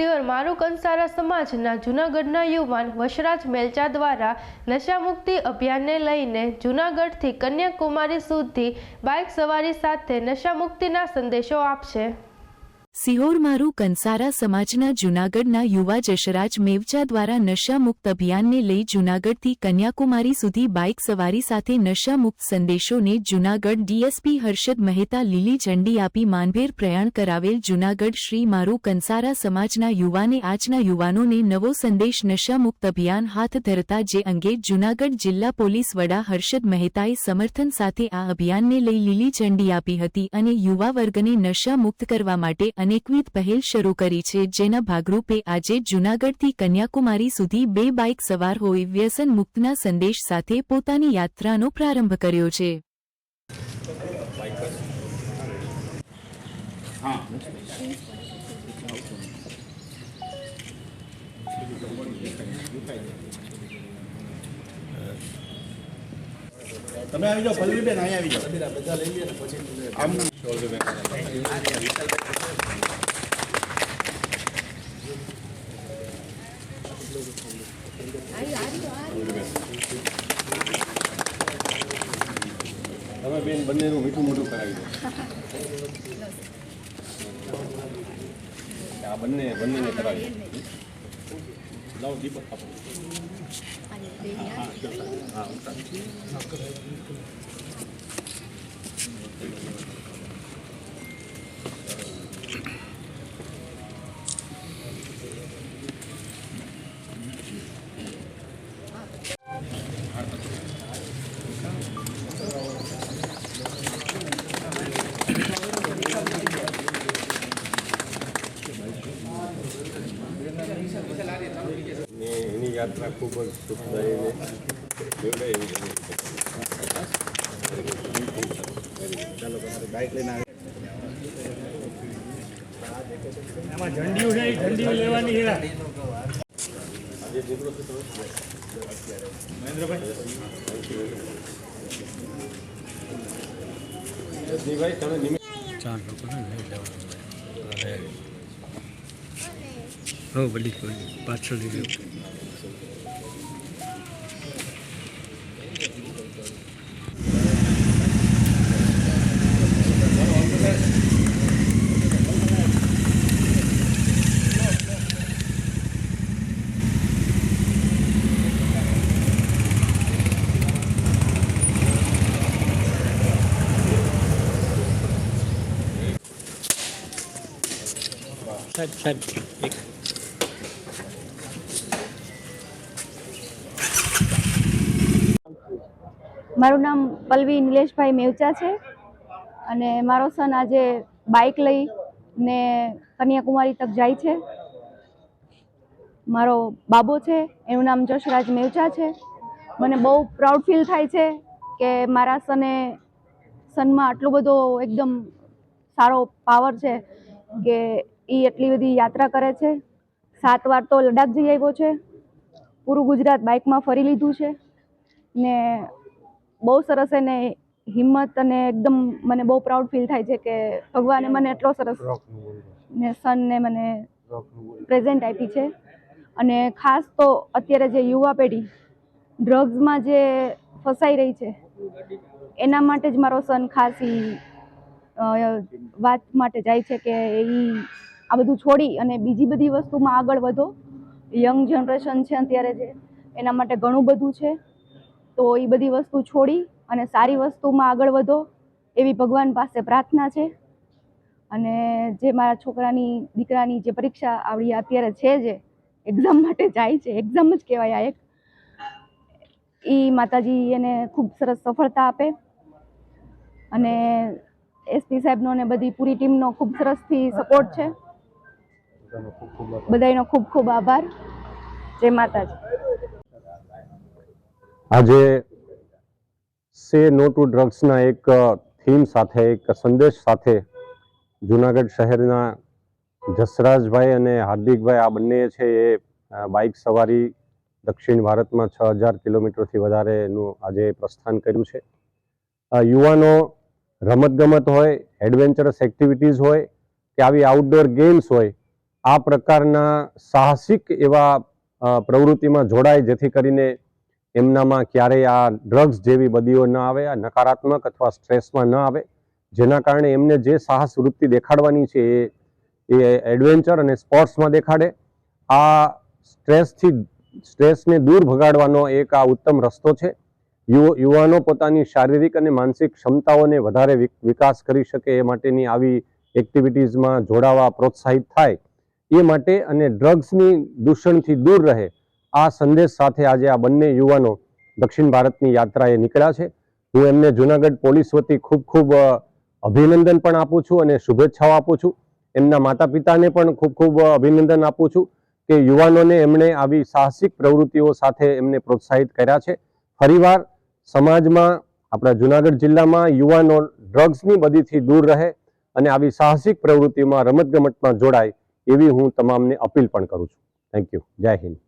સિયોર મારું કંસારા સમાજના જૂનાગઢના યુવાન વશરાજ મેલચા દ્વારા નશામુક્તિ અભિયાનને લઈને જૂનાગઢથી કન્યાકુમારી સુધી બાઇક સવારી સાથે નશામુક્તિના સંદેશો આપશે. સિહોર મારું કંસારા સમાજના જૂનાગઢના યુવા જશરાજ મેવચા દ્વારા નશામુક્ત અભિયાનને લઈ જૂનાગઢથી કન્યાકુમારી સુધી બાઇક સવારી સાથે નશામુક્ત સંદેશોને જૂનાગઢ ડીએસપી હર્ષદ મહેતા લીલી ઝંડી આપી માનભેર પ્રયાણ કરાવેલ જૂનાગઢ શ્રી મારું કંસારા સમાજના યુવાને આજના યુવાનોને નવો સંદેશ નશામુક્ત અભિયાન હાથ ધરતા જે અંગે જૂનાગઢ જિલ્લા પોલીસ વડા હર્ષદ મહેતાએ સમર્થન સાથે આ અભિયાનને લઈ લીલી ઝંડી આપી હતી અને યુવા વર્ગને નશામુક્ત કરવા માટે અનેકવિધ પહેલ શરૂ કરી છે, જેના ભાગરૂપે આજે જૂનાગઢથી કન્યાકુમારી સુધી બે બાઇક સવાર હોય વ્યસન મુક્તના સંદેશ સાથે પોતાની યાત્રાનો પ્રારંભ કર્યો છે. તમે આવી જાઓ પલ્લવીબેન અહીંયા આવી જાઓ બધા લઈ પછી આમ તમે બેન બંનેનું મીઠું મોઢું કરાવી દો આ બંને બંનેને કરાવી લાવો દીપક આપો ને એની યાત્રા ખૂબ જ સુખદાયી ને બેવડાય એવી બની છે. ચાલો તમારે બાઇક લઈને આવી આમાં Oh, beli, beli. Pacul itu. Set, set, make. મારું નામ પલ્લવી નિલેશભાઈ મેવચા છે અને મારો સન આજે બાઇક લઈ ને કન્યાકુમારી તક જાય છે. મારો બાબો છે, એનું નામ જશરાજ મેવચા છે. મને બહુ પ્રાઉડ ફીલ થાય છે કે મારા સને સનમાં આટલો બધો એકદમ સારો પાવર છે કે એ એટલી બધી યાત્રા કરે છે. સાત વાર તો લડાખ જઈ આવ્યો છે. પૂરું ગુજરાત બાઇકમાં ફરી લીધું છે ને બહુ સરસ એને હિંમત અને એકદમ મને બહુ પ્રાઉડ ફીલ થાય છે કે ભગવાને મને એટલો સરસ ને સનને મને પ્રેઝન્ટ આપી છે. અને ખાસ તો અત્યારે જે યુવા પેઢી ડ્રગ્સમાં જે ફસાઈ રહી છે એના માટે જ મારો સન ખાસ વાત માટે જાય છે કે એ આ બધું છોડી અને બીજી બધી વસ્તુમાં આગળ વધો. યંગ જનરેશન છે અત્યારે જે એના માટે ઘણું બધું છે. તો એ બધી વસ્તુ છોડી અને સારી વસ્તુમાં આગળ વધો એવી ભગવાન પાસે પ્રાર્થના છે. અને જે મારા છોકરાની, દીકરાની જે પરીક્ષા આવડી અત્યારે છે જે એક્ઝામ માટે જાય છે એક્ઝામ જ કહેવાય આ એક. એ માતાજી એને ખૂબ સરસ સફળતા આપે. અને એસપી સાહેબનો ને બધી પૂરી ટીમનો ખૂબ સરસથી સપોર્ટ છે. બધાનો ખૂબ ખૂબ આભાર. જય માતાજી. આજે સે નો ટુ ડ્રગ્સના એક થીમ સાથે, એક સંદેશ સાથે જુનાગઢ શહેરના જસરાજભાઈ અને હાર્દિકભાઈ, આ બંને છે એ બાઇક સવારી દક્ષિણ ભારતમાં છ હજાર કિલોમીટરથી વધારેનું આજે પ્રસ્થાન કર્યું છે. યુવાનો રમતગમત હોય, એડવેન્ચરસ એક્ટિવિટીઝ હોય, કે આવી આઉટડોર ગેમ્સ હોય, આ પ્રકારના સાહસિક એવા પ્રવૃત્તિમાં જોડાય, જેથી કરીને એમનામાં ક્યારેય આ ડ્રગ્સ જેવી બદીઓ ન આવે, આ નકારાત્મક અથવા સ્ટ્રેસમાં ન આવે. જેના કારણે એમને જે સાહસ વૃત્તિ દેખાડવાની છે એ એ એડવેન્ચર અને સ્પોર્ટ્સમાં દેખાડે. આ સ્ટ્રેસથી સ્ટ્રેસને દૂર ભગાડવાનો એક આ ઉત્તમ રસ્તો છે. યુવાનો પોતાની શારીરિક અને માનસિક ક્ષમતાઓને વધારે વિકાસ કરી શકે એ માટેની આવી એક્ટિવિટીઝમાં જોડાવા પ્રોત્સાહિત થાય. એ માટે અને ડ્રગ્સની દૂષણથી દૂર રહે. આ સંદેશ સાથે આજે આ બંને યુવાનો દક્ષિણ ભારતની યાત્રાએ નીકળ્યા છે. હું એમને જુનાગઢ પોલીસ વતી ખૂબ ખૂબ અભિનંદન પણ આપું છું અને શુભેચ્છાઓ આપું છું. એમના માતા પિતાને પણ ખૂબ ખૂબ અભિનંદન આપું છું કે યુવાનોને એમણે આવી સાહસિક પ્રવૃત્તિઓ સાથે એમને પ્રોત્સાહિત કર્યા છે. ફરીવાર સમાજમાં, આપણા જુનાગઢ જિલ્લામાં યુવાનો ડ્રગ્સની બદીથી દૂર રહે અને આવી સાહસિક પ્રવૃત્તિમાં રમતગમતમાં જોડાય એવી હું તમામને અપીલ પણ કરું છું. થેન્ક યુ જય હિન્દ.